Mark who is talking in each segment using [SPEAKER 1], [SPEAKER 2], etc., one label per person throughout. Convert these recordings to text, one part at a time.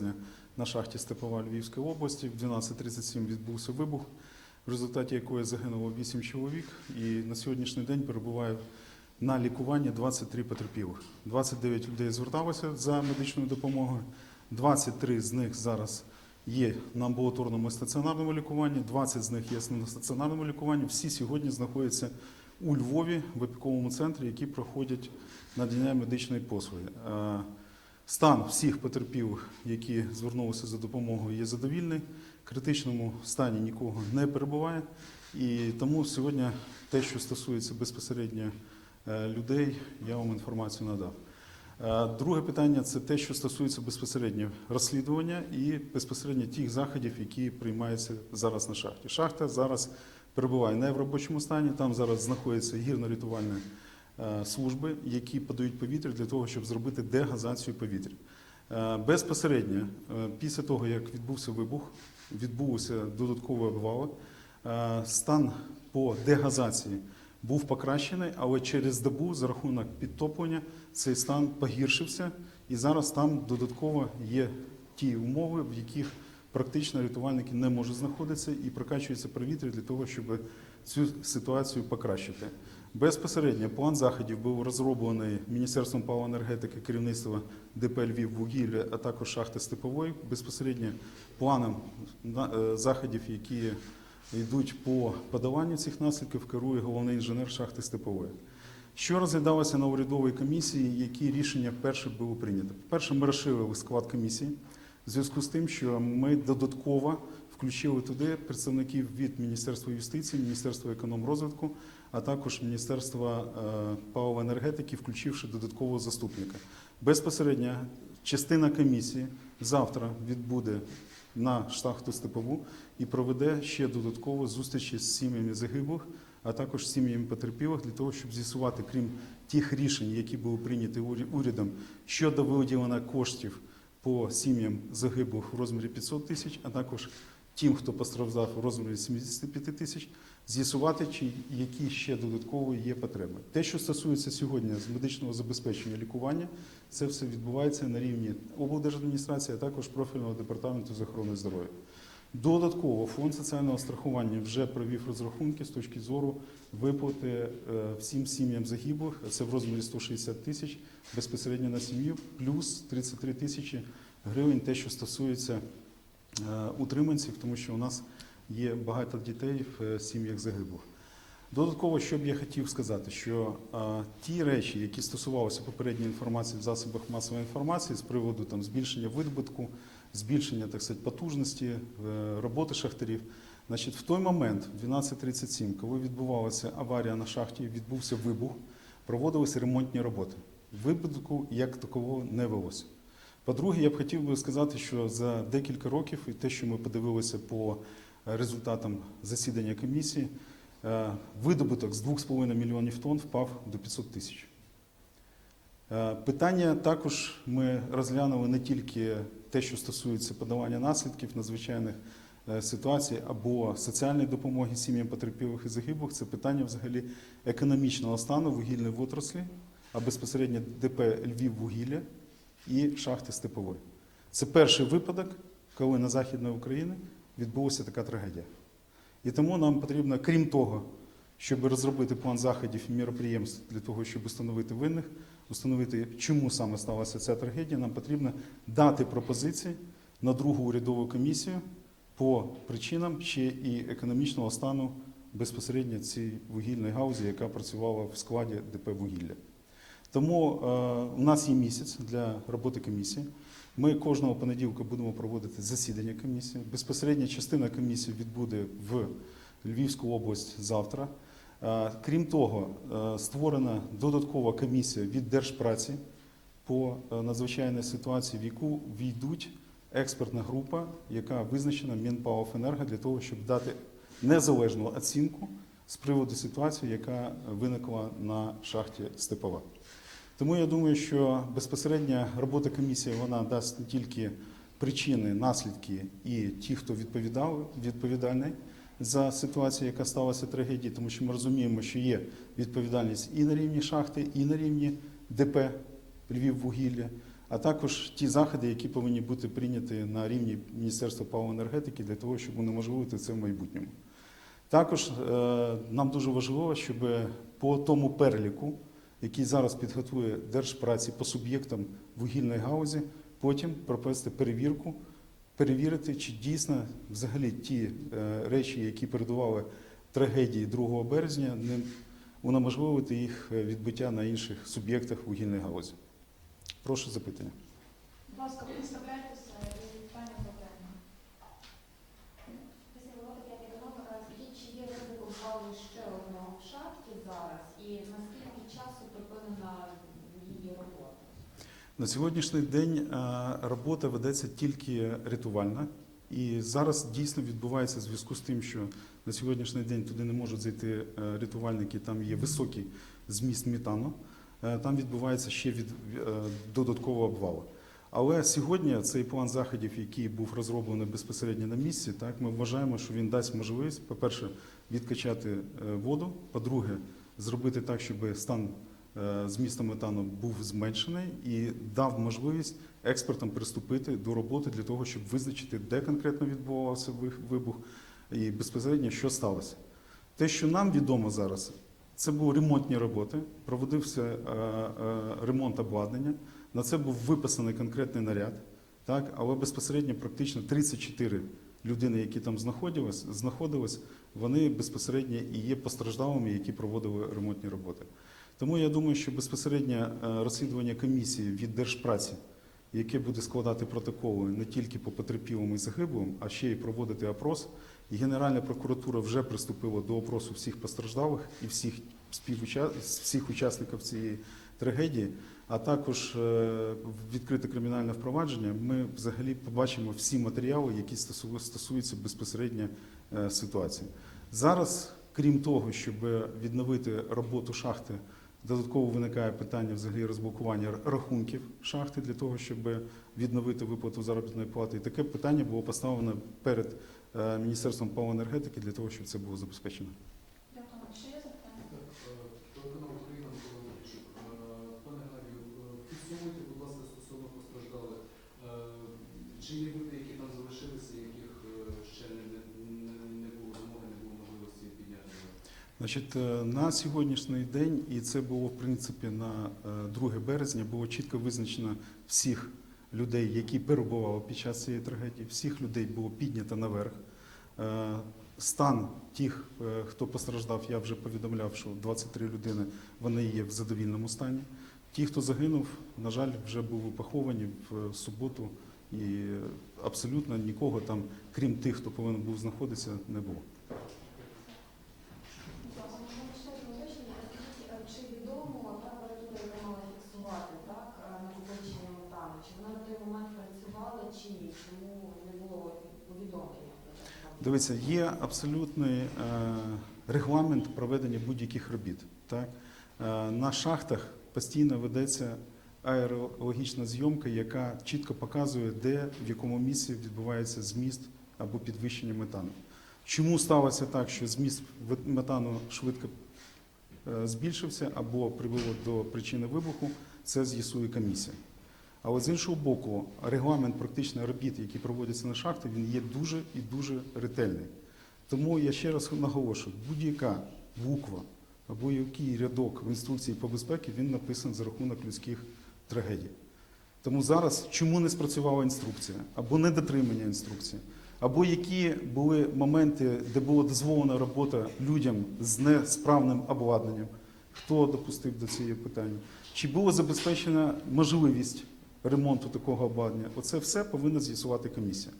[SPEAKER 1] березня на шахті Степова Львівської області. В 12.37 відбувся вибух, в результаті якої загинуло 8 чоловік. І на сьогоднішній день перебуває на лікуванні 23 потерпілих. 29 людей зверталося за медичною допомогою. 23 з них зараз є на амбулаторному і стаціонарному лікуванні, 20 з них є на стаціонарному лікуванні. Всі сьогодні знаходяться у Львові в опіковому центрі, які проходять надання медичної послуги. Стан всіх потерпілих, які звернулися за допомогою, є задовільний. В критичному стані нікого не перебуває. І тому сьогодні те, що стосується безпосередньо е, людей, я вам інформацію надав. Е, Друге питання це те, що стосується безпосередньо розслідування і безпосередньо тих заходів, які приймаються зараз на шахті. Шахта зараз перебуває не в робочому стані, там зараз знаходяться гірно-рятувальні е, служби, які подають повітря для того, щоб зробити дегазацію повітря. Е, Безпосередньо, е, після того, як відбувся вибух, відбулося додатковий обвал. Е, Стан по дегазації був покращений, але через добу за рахунок підтоплення цей стан погіршився, і зараз там додатково є ті умови, в яких практично рятувальники не можуть знаходитися і прокачується повітря для того, щоб цю ситуацію покращити. Безпосередньо план заходів був розроблений Міністерством паливо-енергетики, керівництва ДП Львів вугілля, а також шахти Степової. Безпосередньо планом е, заходів, які йдуть по подаванню цих наслідків, керує головний інженер шахти Степової. Що розглядалося на урядовій комісії, які рішення вперше було прийнято? Перше, ми розширили склад комісії в зв'язку з тим, що ми додатково включили туди представників від Міністерства юстиції, Міністерства економрозвитку, а також Міністерства е, паливо-енергетики, включивши додаткового заступника. Безпосередньо частина комісії завтра відбуде на шахту Степову і проведе ще додатково зустрічі з сім'ями загиблих, а також сім'ями потерпілих для того, щоб з'ясувати, крім тих рішень, які були прийняті уря- урядом щодо виділення коштів по сім'ям загиблих в розмірі 500 тисяч, а також тим, хто постраждав у розмірі 75 тисяч, з'ясувати, чи які ще додатково є потреби. Те, що стосується сьогодні з медичного забезпечення лікування, це все відбувається на рівні облдержадміністрації, а також профільного департаменту з охорони здоров'я. Додатково фонд соціального страхування вже провів розрахунки з точки зору виплати е, всім сім'ям загиблих. Це в розмірі 160 тисяч безпосередньо на сім'ю, плюс 33 тисячі гривень, те, що стосується утриманців, тому що у нас є багато дітей в е, сім'ях загиблих. Додатково, що б я хотів сказати, що е, ті речі, які стосувалися попередньої інформації в засобах масової інформації з приводу там збільшення видобутку, збільшення так сказати, потужності е, роботи шахтарів. Значить, в той момент, в 12.37, коли відбувалася аварія на шахті, відбувся вибух, проводилися ремонтні роботи. Вибутку як такового не велося. По-друге, я б хотів би сказати, що за декілька років і те, що ми подивилися по е, результатам засідання комісії, е, видобуток з 2,5 мільйонів тонн впав до 500 тисяч. Е, Питання також ми розглянули не тільки те, що стосується подавання наслідків надзвичайних ситуацій або соціальної допомоги сім'ям потерпілих і загиблих. Це питання взагалі економічного стану вугільної отраслі, а безпосередньо ДП Львів вугілля і шахти Степової. Це перший випадок, коли на Західної України відбулася така трагедія. І тому нам потрібно, крім того, щоб розробити план заходів і міроприємств для того, щоб встановити винних, встановити, чому саме сталася ця трагедія, нам потрібно дати пропозиції на другу урядову комісію по причинам ще і економічного стану безпосередньо цієї вугільної гаузі, яка працювала в складі ДП вугілля. Тому е, у нас є місяць для роботи комісії. Ми кожного понеділка будемо проводити засідання комісії. Безпосередня частина комісії відбуде в Львівську область завтра. Е, Крім того, е, створена додаткова комісія від Держпраці по надзвичайній ситуації, в яку війдуть експертна група, яка визначена Мінпаофенерго для того, щоб дати незалежну оцінку з приводу ситуації, яка виникла на шахті Степова. Тому я думаю, що безпосередня робота комісії вона дасть не тільки причини, наслідки і ті, хто відповідав, відповідальний за ситуацію, яка сталася трагедії, тому що ми розуміємо, що є відповідальність і на рівні шахти, і на рівні ДП Львів вугілля, а також ті заходи, які повинні бути прийняті на рівні Міністерства паливо-енергетики для того, щоб унеможливити це в майбутньому. Також е, нам дуже важливо, щоб по тому переліку, який зараз підготує Держпраці по суб'єктам вугільної гаузі, потім провести перевірку, перевірити, чи дійсно взагалі ті е, речі, які передували трагедії 2 березня, не унеможливити їх е, відбиття на інших суб'єктах вугільної галузі. Прошу запитання.
[SPEAKER 2] Будь ласка, представляйтеся і питання конкретне.
[SPEAKER 3] Після роботи п'ять економіка, скажіть, чи є ризик обвалу ще одного в шахті зараз, і наскільки часу припинена її робота?
[SPEAKER 1] На сьогоднішній день е, робота ведеться тільки рятувальна. І зараз дійсно відбувається в зв'язку з тим, що на сьогоднішній день туди не можуть зайти е, рятувальники, там є високий зміст метану, е, там відбувається ще від додаткового обвалу. Але сьогодні цей план заходів, який був розроблений безпосередньо на місці, так ми вважаємо, що він дасть можливість, по-перше, відкачати воду, по-друге, зробити так, щоб стан змісту метану був зменшений і дав можливість експертам приступити до роботи для того, щоб визначити, де конкретно відбувався вибух і безпосередньо що сталося. Те, що нам відомо зараз, це були ремонтні роботи, проводився е, е, ремонт обладнання. На це був виписаний конкретний наряд, так, але безпосередньо практично 34 людини, які там знаходились, знаходились, вони безпосередньо і є постраждалими, які проводили ремонтні роботи. Тому я думаю, що безпосередньо е, розслідування комісії від Держпраці, яке буде складати протоколи не тільки по потерпілим і загиблим, а ще й проводити опрос. І Генеральна прокуратура вже приступила до опросу всіх постраждалих і всіх всіх учасників цієї трагедії, а також е, відкрите кримінальне впровадження. Ми взагалі побачимо всі матеріали, які стосу- стосуються безпосередньо е, ситуації. Зараз, крім того, щоб відновити роботу шахти, додатково виникає питання взагалі розблокування рахунків шахти для того, щоб відновити виплату заробітної плати. І таке питання було поставлено перед е, Міністерством паливо-енергетики для того, щоб це було забезпечено.
[SPEAKER 2] Дякую. Ще є запитання?
[SPEAKER 4] Так, е, телеканал Україна Микола Гордійчук. Е, Пане Геннадію, е, підсумуйте, будь ласка, стосовно постраждалих. Е, Чи є люди, які там залишилися, яких е, ще не, не, не було змоги, не було можливості підняти?
[SPEAKER 1] Значить, е, на сьогоднішній день, і це було в принципі на е, 2 березня, було чітко визначено всіх людей, які перебували під час цієї трагедії, всіх людей було піднято наверх. Е, Стан тих, е, хто постраждав, я вже повідомляв, що 23 людини вони є в задовільному стані. Ті, хто загинув, на жаль, вже були поховані в суботу, і абсолютно нікого там, крім тих, хто повинен був знаходитися, не було.
[SPEAKER 3] Чи відомо та апаратура, яка мала фіксувати так, е, накопичення метану, чи вона на той момент працювала чи ні? Чому не було повідомлення?
[SPEAKER 1] Дивіться, є абсолютний е, регламент проведення будь-яких робіт. Так? Е, на шахтах постійно ведеться аерологічна зйомка, яка чітко показує, де в якому місці відбувається зміст або підвищення метану. Чому сталося так, що зміст метану швидко е, збільшився або привело до причини вибуху, це з'ясує комісія. Але з іншого боку, регламент практичних робіт, які проводяться на шахті, він є дуже і дуже ретельний. Тому я ще раз наголошую, будь-яка буква або який рядок в інструкції по безпеці, він написаний за рахунок людських трагедій. Тому зараз чому не спрацювала інструкція, або недотримання інструкції, або які були моменти, де була дозволена робота людям з несправним обладнанням, хто допустив до цієї питання, чи була забезпечена можливість ремонту такого обладнання, оце все повинна з'ясувати комісія.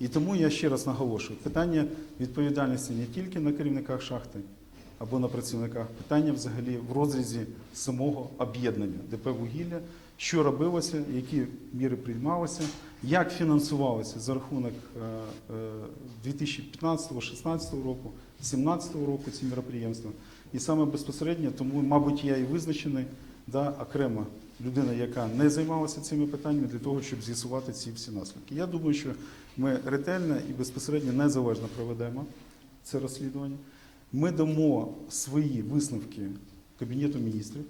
[SPEAKER 1] І тому я ще раз наголошую, питання відповідальності не тільки на керівниках шахти або на працівниках, питання взагалі в розрізі самого об'єднання ДП «Вугілля», що робилося, які міри приймалися, як фінансувалося за рахунок е, е, 2015-2016 року, 2017 року ці міроприємства. І саме безпосередньо, тому, мабуть, я і визначений да, окремо людина, яка не займалася цими питаннями для того, щоб з'ясувати ці всі наслідки. Я думаю, що ми ретельно і безпосередньо незалежно проведемо це розслідування. Ми дамо свої висновки Кабінету міністрів.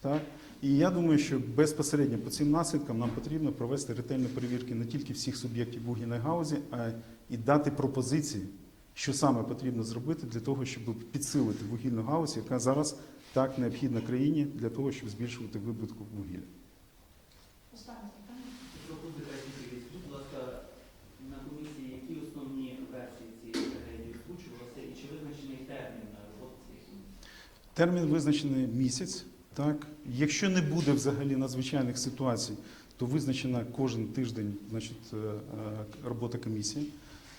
[SPEAKER 1] Так? І я думаю, що безпосередньо по цим наслідкам нам потрібно провести ретельні перевірки не тільки всіх суб'єктів вугільної галузі, а і дати пропозиції, що саме потрібно зробити для того, щоб підсилити вугільну галузь, яка зараз так необхідна країні для того, щоб збільшувати видобуток вугілля.
[SPEAKER 2] Останнє питання.
[SPEAKER 5] Пропозиція відповідь. Скажіть, будь ласка, на комісії які основні версії цієї трагедії озвучувалися і чи визначений термін на роботу?
[SPEAKER 1] Термін визначений місяць. Так, якщо не буде взагалі надзвичайних ситуацій, то визначена кожен тиждень значить, е, е, робота комісії.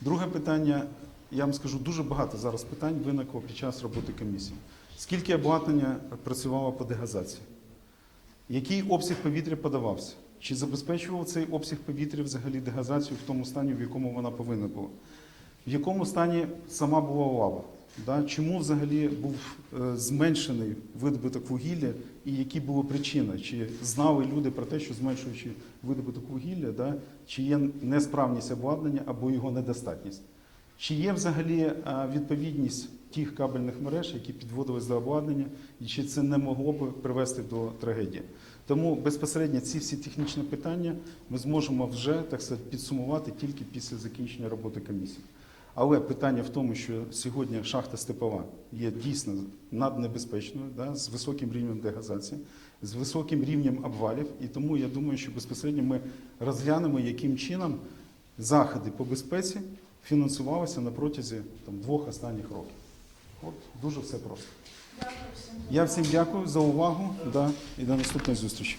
[SPEAKER 1] Друге питання, я вам скажу, дуже багато зараз питань виникло під час роботи комісії. Скільки обладнання працювало по дегазації? Який обсяг повітря подавався? Чи забезпечував цей обсяг повітря взагалі дегазацію в тому стані, в якому вона повинна була? В якому стані сама була лава? Да? Чому взагалі був е, зменшений видобуток вугілля і які були причини? Чи знали люди про те, що зменшуючи видобуток вугілля, да, чи є несправність обладнання або його недостатність? Чи є взагалі е, відповідність тих кабельних мереж, які підводились до обладнання, і чи це не могло би привести до трагедії? Тому безпосередньо ці всі технічні питання ми зможемо вже так сказати, підсумувати тільки після закінчення роботи комісії. Але питання в тому, що сьогодні шахта Степова є дійсно наднебезпечною, да, з високим рівнем дегазації, з високим рівнем обвалів. І тому я думаю, що безпосередньо ми розглянемо, яким чином заходи по безпеці фінансувалися на протязі там, двох останніх років. От дуже все просто. Я всім дякую за увагу да, і до наступної зустрічі.